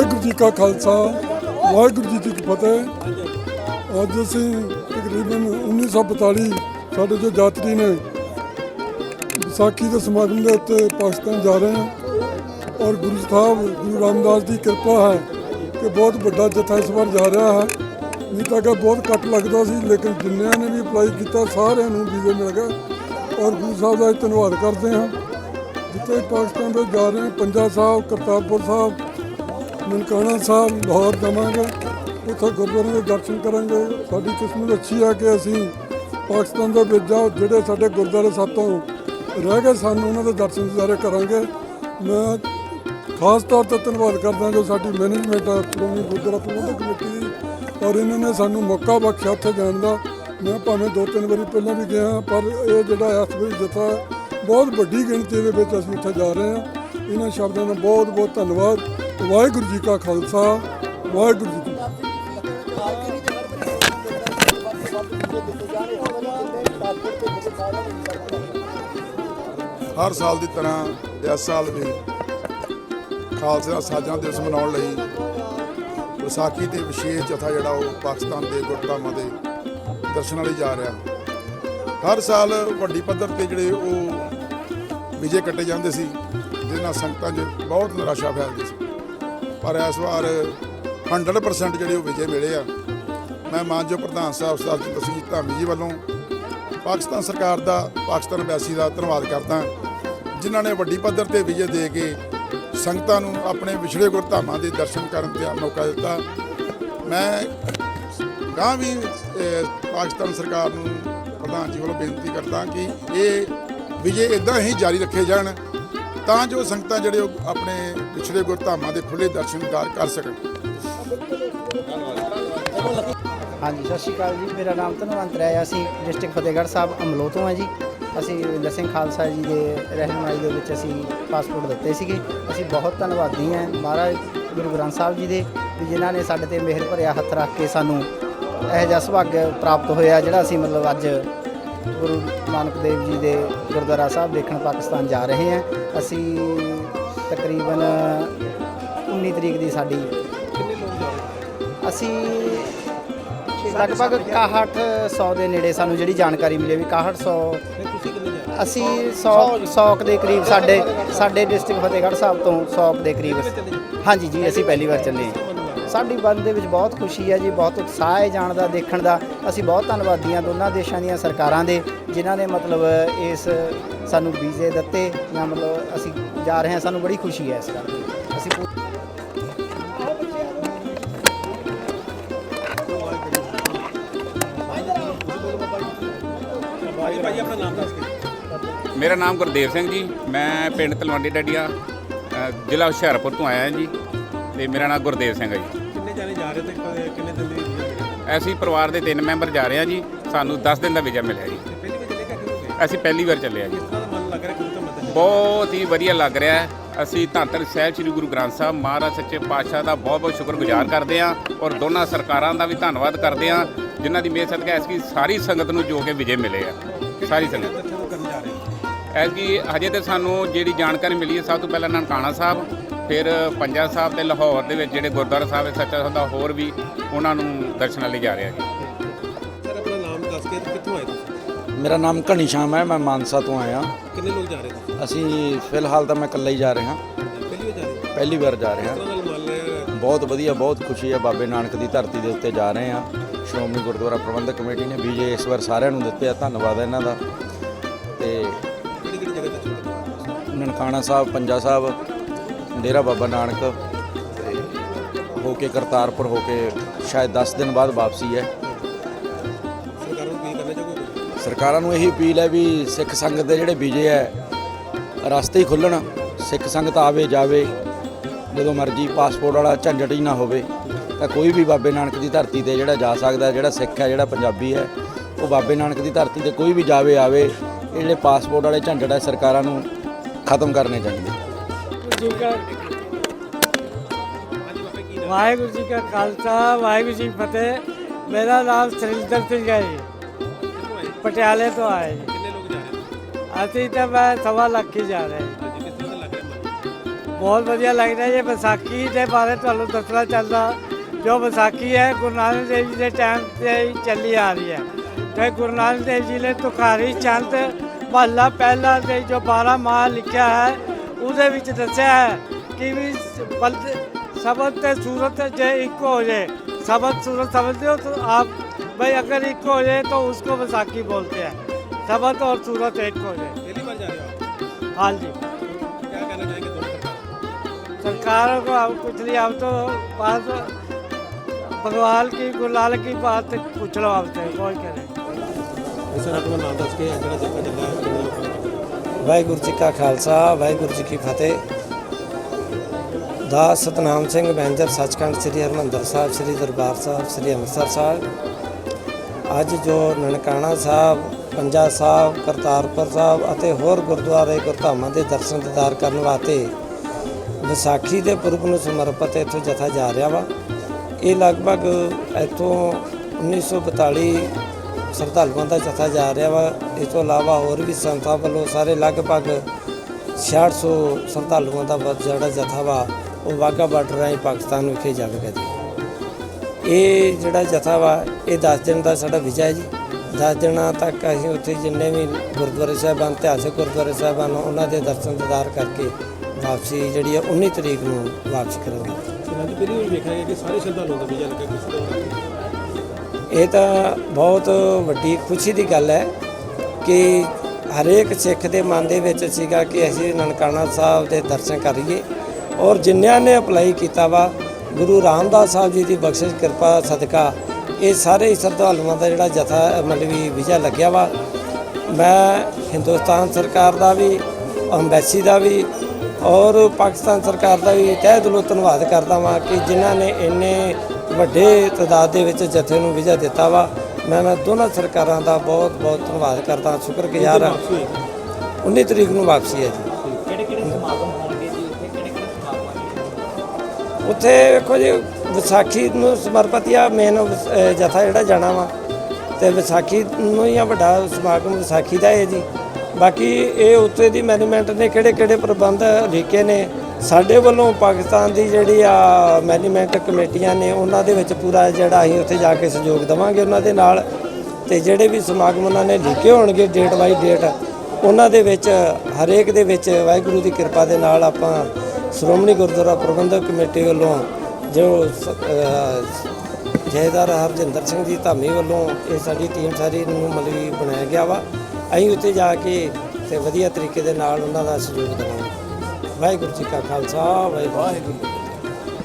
ਵਾਹਿਗੁਰੂ ਜੀ ਕਾ ਖਾਲਸਾ, ਵਾਹਿਗੁਰੂ ਜੀ ਕੀ ਫਤਿਹ। ਅੱਜ ਅਸੀਂ ਤਕਰੀਬਨ 1942 ਸਾਡੇ ਜੋ ਯਾਤਰੀ ਨੇ ਵਿਸਾਖੀ ਦੇ ਸਮਾਗਮ ਦੇ ਉੱਤੇ ਪਾਕਿਸਤਾਨ ਜਾ ਰਹੇ ਹਾਂ ਔਰ ਗੁਰੂ ਸਾਹਿਬ, ਗੁਰੂ ਰਾਮਦਾਸ ਦੀ ਕਿਰਪਾ ਹੈ ਕਿ ਬਹੁਤ ਵੱਡਾ ਜਥਾ ਇਸ ਵਾਰ ਜਾ ਰਿਹਾ ਹੈ। ਨਹੀਂ ਤਾਂ ਕਿ ਬਹੁਤ ਘੱਟ ਲੱਗਦਾ ਸੀ, ਲੇਕਿਨ ਜਿੰਨਿਆਂ ਨੇ ਵੀ ਅਪਲਾਈ ਕੀਤਾ, ਸਾਰਿਆਂ ਨੂੰ ਵੀਜ਼ੇ ਮਿਲ ਗਿਆ ਔਰ ਗੁਰੂ ਸਾਹਿਬ ਦਾ ਅਸੀਂ ਧੰਨਵਾਦ ਕਰਦੇ ਹਾਂ। ਜਿੱਥੇ ਪਾਕਿਸਤਾਨ ਦੇ ਜਾ ਰਹੇ ਪੰਜਾ ਸਾਹਿਬ, ਕਰਤਾਰਪੁਰ ਸਾਹਿਬ ਨਨਕਾਣਾ ਸਾਹਿਬ ਲਾਹੌਰ ਜਾਵਾਂਗੇ ਉੱਥੇ ਗੁਰਦੁਆਰੇ ਦੇ ਦਰਸ਼ਨ ਕਰਾਂਗੇ। ਸਾਡੀ ਕਿਸਮਤ ਅੱਛੀ ਆ ਕਿ ਅਸੀਂ ਪਾਕਿਸਤਾਨ ਦੇ ਵਿੱਚ ਜਾ ਜਿਹੜੇ ਸਾਡੇ ਗੁਰਦੁਆਰੇ ਸਾਤੋਂ ਰਹਿ ਗਏ ਸਾਨੂੰ, ਉਹਨਾਂ ਦੇ ਦਰਸ਼ਨ ਸਾਰੇ ਕਰਾਂਗੇ। ਮੈਂ ਖਾਸ ਤੌਰ ਤੇ ਧੰਨਵਾਦ ਕਰਦਾ ਜੋ ਸਾਡੀ ਮੈਨੇਜਮੈਂਟ ਆ, ਸ਼੍ਰੋਮਣੀ ਗੁਰਦੁਆਰਾ ਪ੍ਰਬੰਧਕ ਕਮੇਟੀ ਦੀ, ਔਰ ਇਹਨਾਂ ਨੇ ਸਾਨੂੰ ਮੌਕਾ ਬਖਸ਼ਿਆ ਉੱਥੇ ਜਾਣ ਦਾ। ਮੈਂ ਭਾਵੇਂ ਦੋ ਤਿੰਨ ਵਾਰੀ ਪਹਿਲਾਂ ਵੀ ਗਿਆ, ਪਰ ਇਹ ਜਿਹੜਾ ਇਸ ਵਾਰੀ ਜਥਾ ਬਹੁਤ ਵੱਡੀ ਗਿਣਤੀ ਦੇ ਵਿੱਚ ਅਸੀਂ ਉੱਥੇ ਜਾ ਰਹੇ ਹਾਂ। ਇਹਨਾਂ ਸ਼ਬਦਾਂ ਦਾ ਬਹੁਤ ਬਹੁਤ ਧੰਨਵਾਦ। ਵਾਹਿਗੁਰੂ ਜੀ ਕਾ ਖਾਲਸਾ, ਵਾਹਿਗੁਰੂ ਜੀ ਕੀ ਫਤਿਹ। ਹਰ ਸਾਲ ਦੀ ਤਰ੍ਹਾਂ ਇਸ ਸਾਲ ਵੀ ਖਾਲਸਾ ਦਾ ਸਾਜਣਾ ਦਿਵਸ ਮਨਾਉਣ ਲਈ ਵਿਸਾਖੀ ਤੇ ਵਿਸ਼ੇਸ਼ ਜਥਾ ਜਿਹੜਾ ਉਹ ਪਾਕਿਸਤਾਨ ਦੇ ਗੁਰਧਾਮਾਂ ਦੇ ਦਰਸ਼ਨਾਂ ਲਈ ਜਾ ਰਿਹਾ। ਹਰ ਸਾਲ ਵੱਡੀ ਪੱਧਰ ਤੇ ਜਿਹੜੇ ਉਹ ਵਿਜੇ ਕੱਟੇ ਜਾਂਦੇ ਸੀ ਜਿਹਦੇ ਨਾਲ ਸੰਗਤਾਂ 'ਚ ਬਹੁਤ ਨਿਰਾਸ਼ਾ ਫੈਲਦੀ ਸੀ। ਪਰ ਇਸ ਵਾਰ 100% ਜਿਹੜੇ ਉਹ ਵਿਜੇ ਮਿਲੇ ਆ। ਮੈਂ ਮਾਨਜੋ ਪ੍ਰਧਾਨ ਸਾਹਿਬ, ਸਰਦਾਰ ਜਿੰਦਰ ਧਾਮੀ ਜੀ ਵੱਲੋਂ ਪਾਕਿਸਤਾਨ ਸਰਕਾਰ ਦਾ, ਪਾਕਿਸਤਾਨ ਐਮਬੈਸੀ ਦਾ ਧੰਨਵਾਦ ਕਰਦਾ ਜਿਨ੍ਹਾਂ ਨੇ ਵੱਡੀ ਪੱਧਰ ਤੇ ਵਿਜੇ ਦੇ ਕੇ ਸੰਗਤਾਂ ਨੂੰ ਆਪਣੇ ਵਿਛੜੇ ਗੁਰਧਾਮਾਂ ਦੇ ਦਰਸ਼ਨ ਕਰਨ ਦਾ ਮੌਕਾ ਦਿੱਤਾ। ਮੈਂ ਗਾਂ ਵੀ ਪਾਕਿਸਤਾਨ ਸਰਕਾਰ ਨੂੰ ਪ੍ਰਧਾਨ ਜੀ ਵੱਲੋਂ ਬੇਨਤੀ ਕਰਦਾ ਕਿ ਇਹ ਵਿਜੇ ਇਦਾਂ ਹੀ ਜਾਰੀ ਰੱਖੇ ਜਾਣ ਤਾਂ ਜੋ ਸੰਗਤਾਂ ਜਿਹੜੇ ਉਹ ਆਪਣੇ ਵਿਛੜੇ ਗੁਰਧਾਮਾਂ ਦੇ ਖੁੱਲੇ ਦਰਸ਼ਨ ਕਰ ਸਕਣ। ਹਾਂਜੀ, ਸਤਿ ਸ਼੍ਰੀ ਅਕਾਲ ਜੀ। ਮੇਰਾ ਨਾਮ ਧਨਵੰਤ ਰਾਏ ਅਸੀਂ ਡਿਸਟ੍ਰਿਕਟ ਫਤਿਹਗੜ੍ਹ ਸਾਹਿਬ ਅਮਲੋ ਤੋਂ ਹਾਂ ਜੀ। ਅਸੀਂ ਰਵਿੰਦਰ ਸਿੰਘ ਖਾਲਸਾ ਜੀ ਦੇ ਰਹਿਨਮਾਈ ਦੇ ਵਿੱਚ ਅਸੀਂ ਪਾਸਪੋਰਟ ਦਿੱਤੇ ਸੀਗੇ। ਅਸੀਂ ਬਹੁਤ ਧੰਨਵਾਦੀ ਹਾਂ ਮਹਾਰਾਜ ਗੁਰੂ ਗ੍ਰੰਥ ਸਾਹਿਬ ਜੀ ਦੇ ਵੀ ਜਿਨ੍ਹਾਂ ਨੇ ਸਾਡੇ ਤੇ ਮਿਹਰ ਭਰਿਆ ਹੱਥ ਰੱਖ ਕੇ ਸਾਨੂੰ ਇਹੋ ਜਿਹਾ ਸੁਭਾਗ ਪ੍ਰਾਪਤ ਹੋਇਆ, ਜਿਹੜਾ ਅਸੀਂ ਮਤਲਬ ਅੱਜ ਗੁਰੂ ਨਾਨਕ ਦੇਵ ਜੀ ਦੇ ਗੁਰਦੁਆਰਾ ਸਾਹਿਬ ਦੇਖਣ ਪਾਕਿਸਤਾਨ ਜਾ ਰਹੇ ਹਾਂ ਅਸੀਂ ਤਕਰੀਬਨ 19 ਤਰੀਕ ਦੀ ਸਾਡੀ ਅਸੀਂ ਲਗਭਗ 6100 ਦੇ ਨੇੜੇ ਸਾਨੂੰ ਜਿਹੜੀ ਜਾਣਕਾਰੀ ਮਿਲੀ ਵੀ 6100 ਅਸੀਂ 100 100 ਕੁ ਦੇ ਕਰੀਬ ਸਾਡੇ ਸਾਡੇ ਡਿਸਟ੍ਰਿਕਟ ਫਤਿਹਗੜ੍ਹ ਸਾਹਿਬ ਤੋਂ 100 ਦੇ ਕਰੀਬ ਹਾਂਜੀ ਜੀ, ਅਸੀਂ ਪਹਿਲੀ ਵਾਰ ਚੱਲੇ ਹਾਂ। ਸਾਡੀ ਮਨ ਦੇ ਵਿੱਚ ਬਹੁਤ ਖੁਸ਼ੀ ਹੈ ਜੀ, ਬਹੁਤ ਉਤਸ਼ਾਹ ਹੈ ਜਾਣ ਦਾ, ਦੇਖਣ ਦਾ। ਅਸੀਂ ਬਹੁਤ ਧੰਨਵਾਦੀ ਹਾਂ ਦੋਨਾਂ ਦੇਸ਼ਾਂ ਦੀਆਂ ਸਰਕਾਰਾਂ ਦੇ, ਜਿਨ੍ਹਾਂ ਨੇ ਮਤਲਬ ਇਸ ਸਾਨੂੰ ਵੀਜ਼ੇ ਦਿੱਤੇ ਜਾਂ ਮਤਲਬ ਅਸੀਂ ਜਾ ਰਹੇ ਹਾਂ। ਸਾਨੂੰ ਬੜੀ ਖੁਸ਼ੀ ਹੈ ਇਸ ਗੱਲ ਦੀ। ਅਸੀਂ ਪੂ- ਮੇਰਾ ਨਾਮ ਗੁਰਦੇਵ ਸਿੰਘ ਜੀ। ਮੈਂ ਪਿੰਡ ਤਲਵੰਡੀ ਡੱਡੀਆਂ ਜ਼ਿਲ੍ਹਾ ਹੁਸ਼ਿਆਰਪੁਰ ਤੋਂ ਆਇਆ ਜੀ। ਤੇ ਮੇਰਾ ਨਾਮ ਗੁਰਦੇਵ ਸਿੰਘ ਹੈ ਜੀ। ਜਾ ਰਹੇ ਤੇ ਕਦੇ- ਕਿੰਨੇ ਦਿਨ ਦੀ ਵੀਜ਼ਾ ਮਿਲਿਆ ਅਸੀਂ ਪਰਿਵਾਰ ਦੇ ਤਿੰਨ ਮੈਂਬਰ ਜਾ ਰਹੇ ਹਾਂ ਜੀ ਸਾਨੂੰ 10 ਦਿਨ ਦਾ ਵੀਜ਼ਾ ਮਿਲਿਆ ਜੀ। ਤੇ ਪਹਿਲੀ ਵਾਰ ਚੱਲੇ ਕਿ ਅੱਗੇ ਹੋ ਗਏ ਅਸੀਂ ਪਹਿਲੀ ਵਾਰ ਚੱਲੇ ਹਾਂ ਜੀ। ਕਿਸ ਤਰ੍ਹਾਂ ਦਾ ਮਨ ਲੱਗ ਰਿਹਾ ਗੁਰੂ ਧਾਮਾਂ ਤੇ ਬਹੁਤ ਹੀ ਵਧੀਆ ਲੱਗ ਰਿਹਾ ਹੈ। ਅਸੀਂ ਧੰਨ ਧੰਨ ਸਾਹਿਬ ਸ੍ਰੀ ਗੁਰੂ ਗ੍ਰੰਥ ਸਾਹਿਬ ਮਹਾਰਾਜ ਸੱਚੇ ਪਾਤਸ਼ਾਹ ਦਾ ਬਹੁਤ ਬਹੁਤ ਸ਼ੁਕਰਗੁਜ਼ਾਰ ਕਰਦੇ ਹਾਂ ਔਰ ਦੋਨਾਂ ਸਰਕਾਰਾਂ ਦਾ ਵੀ ਧੰਨਵਾਦ ਕਰਦੇ ਹਾਂ ਜਿਨ੍ਹਾਂ ਦੀ ਮਿਹਰ ਸਦਕਾ ਐਸਕੀ ਸਾਰੀ ਸੰਗਤ ਨੂੰ ਜੋ ਕਿ ਵਿਜੇ ਮਿਲੇ ਆ। ਸਾਰੀ ਸੰਗਤ। ਕਿੱਥੇ ਤੋਂ ਕਰਨ ਜਾ ਰਹੇ ਹੋ? ਐਸਕੀ ਹਜੇ ਤੇ ਸਾਨੂੰ ਜਿਹੜੀ ਜਾਣਕਾਰੀ ਮਿਲੀ ਹੈ ਸਭ ਤੋਂ ਪਹਿਲਾਂ ਨਨਕਾਣਾ ਸਾਹਿਬ ਫਿਰ ਪੰਜਾ ਸਾਹਿਬ ਤੇ ਲਾਹੌਰ ਦੇ ਵਿੱਚ ਜਿਹੜੇ ਗੁਰਦੁਆਰਾ ਸਾਹਿਬ ਹੈ ਸੱਚਾ ਸੌਦਾ ਹੋਰ ਵੀ ਉਹਨਾਂ ਨੂੰ ਦਰਸ਼ਨਾਂ ਲਈ ਜਾ ਰਹੇ ਜੀ। ਸਰ ਆਪਣਾ ਨਾਮ ਦੱਸ ਕੇ ਤੇ ਕਿੱਥੋਂ ਆਏ ਤੁਸੀਂ? ਮੇਰਾ ਨਾਮ ਘਣੀ ਸ਼ਾਮ ਹੈ ਮੈਂ ਮਾਨਸਾ ਤੋਂ ਆਇਆ। ਕਿੰਨੇ ਲੋਕ ਜਾ ਰਹੇ ਤੁਸੀਂ? ਅਸੀਂ ਫਿਲਹਾਲ ਤਾਂ ਮੈਂ ਇਕੱਲਾ ਹੀ ਜਾ ਰਿਹਾ। ਪਹਿਲੀ ਵਾਰ ਜਾ ਰਹੇ ਹੋ? ਪਹਿਲੀ ਵਾਰ ਜਾ ਕਿਸ ਰਿਹਾ ਤਰ੍ਹਾਂ ਨਾਲ ਮੰਨ ਲਿਆ ਬਹੁਤ ਵਧੀਆ ਬਹੁਤ ਖੁਸ਼ੀ ਹੈ। ਬਾਬੇ ਨਾਨਕ ਦੀ ਧਰਤੀ ਦੇ ਉੱਤੇ ਜਾ ਰਹੇ ਹਾਂ। ਸ਼੍ਰੋਮਣੀ ਗੁਰਦੁਆਰਾ ਪ੍ਰਬੰਧਕ ਕਮੇਟੀ ਨੇ ਵੀਜੇ ਇਸ ਵਾਰ ਸਾਰਿਆਂ ਨੂੰ ਦਿੱਤੇ ਆ। ਧੰਨਵਾਦ ਹੈ ਇਹਨਾਂ ਦਾ। ਤੇ ਕਿਹੜੀ ਕਿਹੜੀ ਜਗ੍ਹਾ ਤੇ ਛੋੜਦੇ ਨਨਕਾਣਾ ਸਾਹਿਬ ਪੰਜਾ ਸਾਹਿਬ ਡੇਰਾ ਬਾਬਾ ਨਾਨਕ ਤੇ ਹੋ ਕੇ ਕਰਤਾਰਪੁਰ ਹੋ ਕੇ ਸ਼ਾਇਦ 10 ਦਿਨ ਬਾਅਦ ਵਾਪਸੀ ਹੈ। ਸਰਕਾਰਾਂ ਨੂੰ ਇਹੀ ਅਪੀਲ ਹੈ ਵੀ ਸਿੱਖ ਸੰਗਤ ਦੇ ਜਿਹੜੇ ਵੀਜ਼ੇ ਹੈ ਰਸਤੇ ਹੀ ਖੁੱਲਣ ਸਿੱਖ ਸੰਗਤ ਆਵੇ ਜਾਵੇ ਜਦੋਂ ਮਰਜ਼ੀ ਪਾਸਪੋਰਟ ਵਾਲਾ ਝੰਜਟ ਹੀ ਨਾ ਹੋਵੇ ਤਾਂ ਕੋਈ ਵੀ ਬਾਬੇ ਨਾਨਕ ਦੀ ਧਰਤੀ ਤੇ ਜਿਹੜਾ ਜਾ ਸਕਦਾ ਜਿਹੜਾ ਸਿੱਖ ਹੈ ਜਿਹੜਾ ਪੰਜਾਬੀ ਹੈ ਉਹ ਬਾਬੇ ਨਾਨਕ ਦੀ ਧਰਤੀ ਤੇ ਕੋਈ ਵੀ ਜਾਵੇ ਆਵੇ ਇਹ ਜਿਹੜੇ ਪਾਸਪੋਰਟ ਵਾਲੇ ਝੰਜਟ ਹੈ ਸਰਕਾਰਾਂ ਨੂੰ ਖਤਮ ਕਰਨੇ ਚਾਹੀਦੇ। ਜੀ ਕਾ ਵਾਹਿਗੁਰੂ ਜੀ ਕਾ ਖਾਲਸਾ ਵਾਹਿਗੁਰੂ ਜੀ ਫਤਿਹ। ਮੇਰਾ ਨਾਮ ਸਰਿੰਦਰ ਸਿੰਘ ਹੈ ਜੀ। ਪਟਿਆਲੇ ਤੋਂ ਆਏ ਜੀ। ਕਿੰਨੇ ਲੋਕ ਜਾ ਰਹੇ ਅਸੀਂ ਤਾਂ ਮੈਂ ਸਵਾ ਲੱਖ ਹੀ ਜਾ ਰਹੇ। ਬਹੁਤ ਵਧੀਆ ਲੱਗਦਾ ਜੇ ਵਿਸਾਖੀ ਦੇ ਬਾਰੇ ਤੁਹਾਨੂੰ ਦੱਸਣਾ ਚਾਹੁੰਦਾ। ਜੋ ਵਿਸਾਖੀ ਹੈ ਗੁਰੂ ਨਾਨਕ ਦੇਵ ਜੀ ਦੇ ਟਾਈਮ ਤੇ ਹੀ ਚੱਲੀ ਆ ਰਹੀ ਹੈ। ਤੇ ਗੁਰੂ ਨਾਨਕ ਦੇਵ ਜੀ ਨੇ ਤੁਖਾਰੀ ਚੰਦ ਮਹੱਲਾ ਪਹਿਲਾ ਦੇ ਜੋ 12 ਮਾਹ ਲਿਖਿਆ ਹੈ ਉਹਦੇ ਵਿੱਚ ਦੱਸਿਆ ਹੈ ਕਿ ਵੀ ਬਲਦ ਸ਼ਬਦ ਤੇ ਸੂਰਤ ਜੇ ਇੱਕ ਹੋ ਜਾਏ शब्द सूरत समझते हो तो आप भाई अगर एक हो जाए तो उसको बैसाखी बोलते हैं शब्द और सूरत एक हो जाए पहली बार जा रहे हो आप हाँ जी क्या कहना चाहेंगे दोनों सरकार सरकारों को अब कुछ नहीं अब तो बात भगवान की गुलाल की बात पूछ लो आपसे कोई कह रहे सर अपना नाम दस के ਵਾਹਿਗੁਰੂ ਜੀ ਕਾ ਖਾਲਸਾ, ਵਾਹਿਗੁਰੂ ਜੀ ਕੀ ਫਤਿਹ। ਦਾ ਸਤਨਾਮ ਸਿੰਘ ਬੈਂਜਰ, ਸੱਚਖੰਡ ਸ੍ਰੀ ਹਰਿਮੰਦਰ ਸਾਹਿਬ, ਸ੍ਰੀ ਦਰਬਾਰ ਸਾਹਿਬ, ਸ੍ਰੀ ਅੰਮ੍ਰਿਤਸਰ ਸਾਹਿਬ। ਅੱਜ ਜੋ ਨਨਕਾਣਾ ਸਾਹਿਬ, ਪੰਜਾ ਸਾਹਿਬ, ਕਰਤਾਰਪੁਰ ਸਾਹਿਬ ਅਤੇ ਹੋਰ ਗੁਰਦੁਆਰੇ ਗੁਰਧਾਮਾਂ ਦੇ ਦਰਸ਼ਨ ਦਿਦਾਰ ਕਰਨ ਵਾਸਤੇ ਵਿਸਾਖੀ ਦੇ ਪੁਰਬ ਨੂੰ ਸਮਰਪਿਤ ਇੱਥੋਂ ਜਥਾ ਜਾ ਰਿਹਾ ਵਾ। ਇਹ ਲਗਭਗ ਇੱਥੋਂ 1942 ਸ਼ਰਧਾਲੂਆਂ ਦਾ ਜਥਾ ਜਾ ਰਿਹਾ ਵਾ। ਇਸ ਤੋਂ ਇਲਾਵਾ ਹੋਰ ਵੀ ਸੰਸਥਾ ਵੱਲੋਂ ਸਾਰੇ ਲਗਭਗ 6600 ਸ਼ਰਧਾਲੂਆਂ ਦਾ ਜਿਹੜਾ ਜਥਾ ਵਾ, ਉਹ ਵਾਹਗਾ ਬਾਰਡਰ ਰਾਹੀਂ ਪਾਕਿਸਤਾਨ ਵਿਖੇ ਜਾਵੇਗਾ ਜੀ। ਇਹ ਜਿਹੜਾ ਜਥਾ ਵਾ, ਇਹ 10 ਦਿਨ ਦਾ ਸਾਡਾ ਵਿਜਾ ਹੈ ਜੀ। 10 ਦਿਨਾਂ ਤੱਕ ਅਸੀਂ ਉੱਥੇ ਜਿੰਨੇ ਵੀ ਗੁਰਦੁਆਰੇ ਸਾਹਿਬਾਨ, ਇਤਿਹਾਸਕ ਗੁਰਦੁਆਰੇ ਸਾਹਿਬਾਨ ਉਹਨਾਂ ਦੇ ਦਰਸ਼ਨ ਦਿਦਾਰ ਕਰਕੇ ਵਾਪਸੀ ਜਿਹੜੀ ਆ 19 ਤਰੀਕ ਨੂੰ ਵਾਪਸੀ ਕਰਾਂਗੇ। ਸਰ ਪਹਿਲੀ ਵਾਰ ਵੇਖਿਆ ਗਿਆ ਕਿ ਸਾਰੇ ਸ਼ਰਧਾਲੂਆਂ ਦਾ ਵੀਜ਼ਾ ਲੱਗਾ ਕਿਸੇ ਦਾ ਇਹ ਤਾਂ ਬਹੁਤ ਵੱਡੀ ਖੁਸ਼ੀ ਦੀ ਗੱਲ ਹੈ ਕਿ ਹਰੇਕ ਸਿੱਖ ਦੇ ਮਨ ਦੇ ਵਿੱਚ ਸੀਗਾ ਕਿ ਅਸੀਂ ਨਨਕਾਣਾ ਸਾਹਿਬ ਦੇ ਦਰਸ਼ਨ ਕਰੀਏ। ਔਰ ਜਿਨ੍ਹਾਂ ਨੇ ਅਪਲਾਈ ਕੀਤਾ ਵਾ, ਗੁਰੂ ਰਾਮਦਾਸ ਸਾਹਿਬ ਜੀ ਦੀ ਬਖਸ਼ਿਸ਼, ਕਿਰਪਾ, ਸਦਕਾ, ਇਹ ਸਾਰੇ ਹੀ ਸ਼ਰਧਾਲੂਆਂ ਦਾ ਜਿਹੜਾ ਜਥਾ, ਮਤਲਬ ਵੀ ਵੀਜ਼ਾ ਲੱਗਿਆ ਵਾ। ਮੈਂ ਹਿੰਦੁਸਤਾਨ ਸਰਕਾਰ ਦਾ ਵੀ, ਅੰਬੈਸੀ ਦਾ ਵੀ ਔਰ ਪਾਕਿਸਤਾਨ ਸਰਕਾਰ ਦਾ ਵੀ ਤਹਿ ਦਿਲੋਂ ਧੰਨਵਾਦ ਕਰਦਾ ਵਾਂ ਕਿ ਜਿਨ੍ਹਾਂ ਨੇ ਇੰਨੇ ਵੱਡੇ ਤਾਦਾਦ ਦੇ ਵਿੱਚ ਜਥੇ ਨੂੰ ਵੀਜ਼ਾ ਦਿੱਤਾ ਵਾ। ਮੈਂ ਮੈਂ ਦੋਨਾਂ ਸਰਕਾਰਾਂ ਦਾ ਬਹੁਤ ਬਹੁਤ ਧੰਨਵਾਦ ਕਰਦਾ ਸ਼ੁਕਰਗੁਜ਼ਾਰ ਹਾਂ। 19 ਤਰੀਕ ਨੂੰ ਵਾਪਸੀ ਹੈ? ਜੀ। ਉੱਥੇ? ਵੇਖੋ ਜੀ ਵਿਸਾਖੀ ਨੂੰ ਸਮਰਪਿਤ ਆ ਮੇਨ ਜਥਾ ਜਿਹੜਾ ਜਾਣਾ ਵਾ। ਤੇ ਵਿਸਾਖੀ ਨੂੰ ਹੀ ਆ ਵੱਡਾ ਸਮਾਗਮ ਵਿਸਾਖੀ ਦਾ ਹੈ ਜੀ। ਬਾਕੀ ਇਹ ਉੱਥੇ ਦੀ ਮੈਨੇਜਮੈਂਟ ਨੇ ਕਿਹੜੇ ਕਿਹੜੇ ਪ੍ਰਬੰਧ ਲਿਖੇ ਨੇ? ਸਾਡੇ ਵੱਲੋਂ ਪਾਕਿਸਤਾਨ ਦੀ ਜਿਹੜੀ ਆ ਮੈਨੇਜਮੈਂਟ ਕਮੇਟੀਆਂ ਨੇ, ਉਹਨਾਂ ਦੇ ਵਿੱਚ ਪੂਰਾ ਜਿਹੜਾ ਅਸੀਂ ਉੱਥੇ ਜਾ ਕੇ ਸਹਿਯੋਗ ਦੇਵਾਂਗੇ ਉਹਨਾਂ ਦੇ ਨਾਲ। ਤੇ ਜਿਹੜੇ ਵੀ ਸਮਾਗਮ ਉਹਨਾਂ ਨੇ ਲਿਖੇ ਹੋਣਗੇ ਡੇਟ ਬਾਈ ਡੇਟ ਉਹਨਾਂ ਦੇ ਵਿੱਚ, ਹਰੇਕ ਦੇ ਵਿੱਚ ਵਾਹਿਗੁਰੂ ਦੀ ਕਿਰਪਾ ਦੇ ਨਾਲ ਆਪਾਂ ਸ਼੍ਰੋਮਣੀ ਗੁਰਦੁਆਰਾ ਪ੍ਰਬੰਧਕ ਕਮੇਟੀ ਵੱਲੋਂ ਜੋ ਸ- ਜਥੇਦਾਰ ਹਰਜਿੰਦਰ ਸਿੰਘ ਜੀ ਧਾਮੀ ਵੱਲੋਂ ਇਹ ਸਾਡੀ ਟੀਮ ਸਾਰੀ ਨੂੰ ਮਤਲਬ ਬਣਾਇਆ ਗਿਆ ਵਾ। ਅਸੀਂ ਉੱਥੇ ਜਾ ਕੇ ਤੇ ਵਧੀਆ ਤਰੀਕੇ ਦੇ ਨਾਲ ਉਹਨਾਂ ਦਾ ਸਹਿਯੋਗ ਦੇਵਾਂਗੇ। ਵਾਹਿਗੁਰੂ ਜੀ ਕਾ ਖਾਲਸਾ, ਵਾਹਿਗੁਰੂ ਜੀ